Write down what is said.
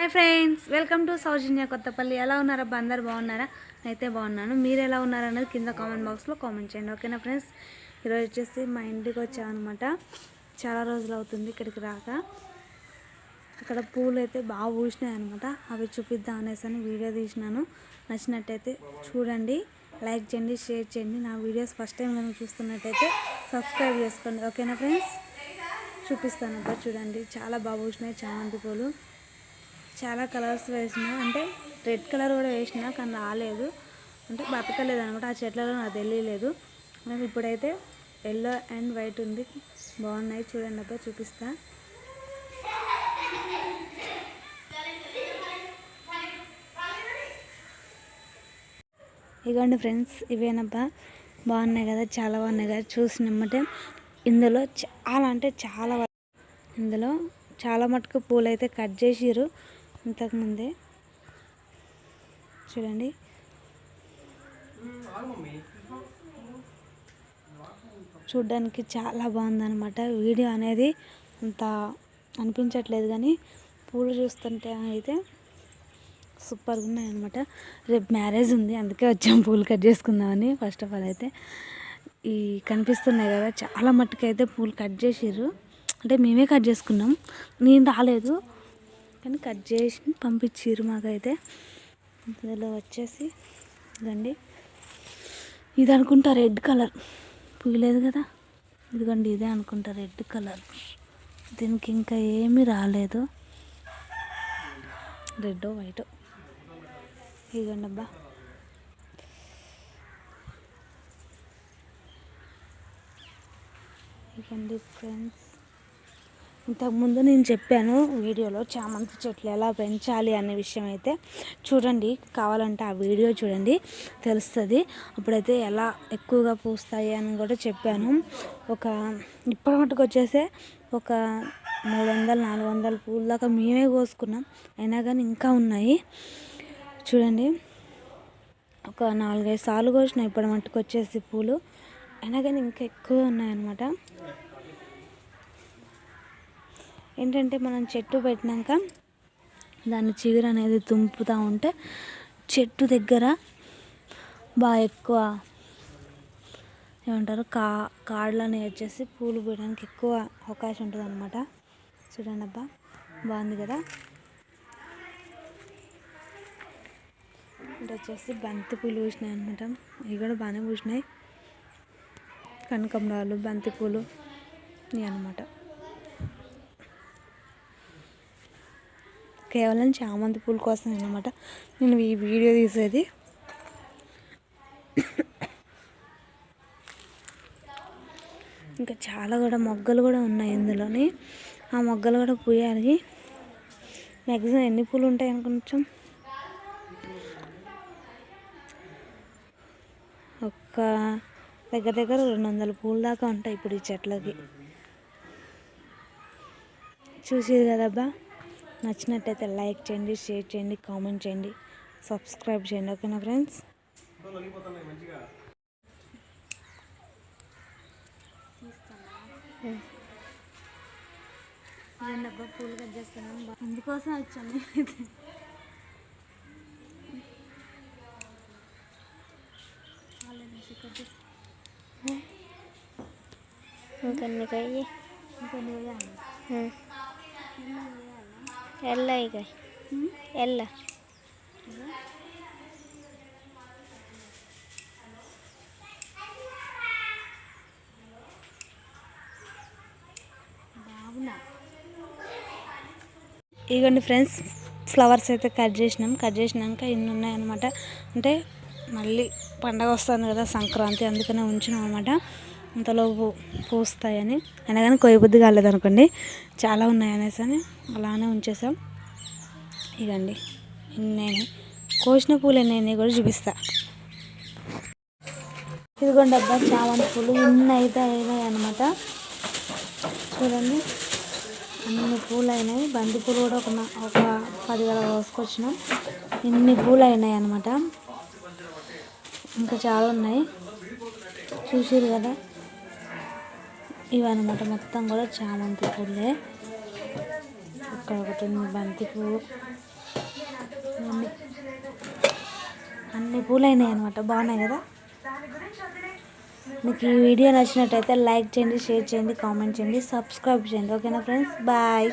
Hi friends welcome to Soujanya Kothapalli. ఎలా ఉన్నారా? అందరు బాగున్నారా? అయితే బాగున్నాను. మీరు ఎలా ఉన్నారనేది కింద కామెంట్ బాక్స్లో కామెంట్ చేయండి ఓకేనా ఫ్రెండ్స్? ఈరోజు వచ్చేసి మా ఇంటికి వచ్చామన్నమాట. చాలా రోజులు అవుతుంది ఇక్కడికి రాక. అక్కడ పూలు అయితే బాగా పూసినాయి అనమాట అవి చూపిద్దాం అనేసి అని వీడియో తీసినాను. నచ్చినట్టయితే చూడండి లైక్ చేయండి షేర్ చేయండి. నా వీడియోస్ ఫస్ట్ టైం కనుక చూస్తున్నట్టయితే సబ్స్క్రైబ్ చేసుకోండి ఓకేనా ఫ్రెండ్స్? చూపిస్తాను అబ్బా చూడండి. చాలా బాగా పూసినాయి చామంతి పూలు. చాలా కలర్స్ వేసిన అంటే రెడ్ కలర్ కూడా వేసిన కానీ రాలేదు. అంటే బతకలేదు అనమాట ఆ చెట్లలో నాకు తెలియలేదు. కానీ ఇప్పుడైతే ఎల్లో అండ్ వైట్ ఉంది. బాగున్నాయి చూడండి అబ్బా చూపిస్తా. ఇగోండి ఫ్రెండ్స్ ఇవేనబ్బా. బాగున్నాయి కదా చాలా బాగున్నాయి కదా చూసినమ్మటే ఇందులో చాలా అంటే చాలా ఇందులో చాలా మటుకు పూలు అయితే కట్ చేసిరు ఇంతకుముందే. చూడండి. చూడ్డానికి చాలా బాగుందనమాట వీడియో అనేది అంత అనిపించట్లేదు కానీ పూలు చూస్తుంటే అయితే సూపర్గా ఉన్నాయి అనమాట రేపు మ్యారేజ్ ఉంది అందుకే వచ్చాం పూలు కట్ చేసుకుందామని. ఫస్ట్ ఆఫ్ ఆల్ అయితే ఈ కనిపిస్తున్నాయి కదా చాలా మట్టుకైతే పూలు కట్ చేసిర్రు. అంటే మేమే కట్ చేసుకున్నాం. నేను రాలేదు. కానీ కట్ చేసి పంపించారు మాకైతే. ఇందులో వచ్చేసి ఇదండి ఇది అనుకుంటా రెడ్ కలర్. పూయలేదు కదా? ఇదిగోండి ఇదే అనుకుంటా రెడ్ కలర్. దీనికి ఇంకా ఏమీ రాలేదు. Red white. ఇదిగోండి అబ్బా. ఇదిగోండి ఫ్రెండ్స్. ఇంతకుముందు నేను చెప్పాను వీడియోలో చామంతి చెట్లు ఎలా పెంచాలి అనే విషయం అయితే. చూడండి కావాలంటే ఆ వీడియో చూడండి తెలుస్తుంది. అప్పుడైతే ఎలా ఎక్కువగా పూస్తాయి అని కూడా చెప్పాను. ఒక ఇప్పటి మటుకు వచ్చేసే ఒక మూడు వందలు నాలుగు వందల పూల దాకా మేమే కోసుకున్నాం. అయినా కానీ ఇంకా ఉన్నాయి. చూడండి ఒక నాలుగైదు సార్లు కోసినాయి ఇప్పటి మట్టుకు వచ్చేసి పూలు. అయినా కానీ ఇంకా ఎక్కువ ఉన్నాయన్నమాట. ఏంటంటే మనం చెట్టు పెట్టినాక దాని చిగురు అనేది తుంపుతూ ఉంటే చెట్టు దగ్గర బాగా ఎక్కువ ఏమంటారు కా కాడలు అనేవి వచ్చేసి పూలు పూయడానికి ఎక్కువ అవకాశం ఉంటుంది అనమాట చూడండి అబ్బా బాగుంది కదా? ఇటు వచ్చేసి బంతి పూలు పూసినాయి అనమాట ఇవి కూడా బాగానే పూసినాయి. కనకంబరాలు బంతి పూలు ఇవి అనమాట కేవలం చామంతి పూల కోసం అనమాట నేను ఈ వీడియో తీసేది. ఇంకా చాలా కూడా మొగ్గలు కూడా ఉన్నాయి ఇందులోని. ఆ మొగ్గలు కూడా పూయాలి మ్యాక్సిమం ఎన్ని పూలు ఉంటాయి కొంచెం ఒక్క దగ్గర దగ్గర రెండు వందల పూలు దాకా ఉంటాయి ఇప్పుడు ఈ చెట్లకి. చూసేది కదబ్బా? నచ్చినట్టయితే లైక్ చేయండి షేర్ చేయండి కామెంట్ చేయండి. సబ్స్క్రైబ్ చేయండి ఓకేనా ఫ్రెండ్స్? పూలు కట్ చేస్తాను అందుకోసం వచ్చాను ఇంకొన్ని కయ్యి ఇంకొన్ని ಎಲ್ಲ ಈಗ ಎಲ್ಲ ఇగోండి ఫ్రెండ్స్ ఫ్లవర్స్ అయితే కట్ చేసినాం కట్ చేసినాక ఇన్ని ఉన్నాయన్నమాట అంటే మళ్ళీ పండగ వస్తుంది కదా సంక్రాంతి అందుకనే ఉంచినాం అనమాట అంతలోపు పూస్తాయని. అయినా కానీ కొయ్యబుద్ధి కాలేదనుకోండి చాలా ఉన్నాయి అనేసి అని అలానే ఉంచేసాం. ఇదండి నేను కోసిన పూలు ఎన్ని కూడా చూపిస్తా. ఇదిగోండి అబ్బా చామంతి పూలు ఇన్ని అయితే అయినాయి అనమాట చూడండి అన్ని పూలు అయినాయి బంతి పూలు కూడా ఒక ఒక పది వేల కోసుకొచ్చినాం. ఇన్ని పూలు అయినాయి అనమాట ఇంకా చాలా ఉన్నాయి. చూసారు కదా. ఇవన్నమాట. మొత్తం కూడా చామంతి పూలే. ఇక్కడ ఒకటి బంతి పువ్వు. అన్ని. అన్ని పూలు అయినాయి అనమాట బాగున్నాయి కదా? మీకు ఈ వీడియో నచ్చినట్టయితే లైక్ చేయండి షేర్ చేయండి కామెంట్ చేయండి సబ్స్క్రైబ్ చేయండి. ఓకేనా ఫ్రెండ్స్? బాయ్.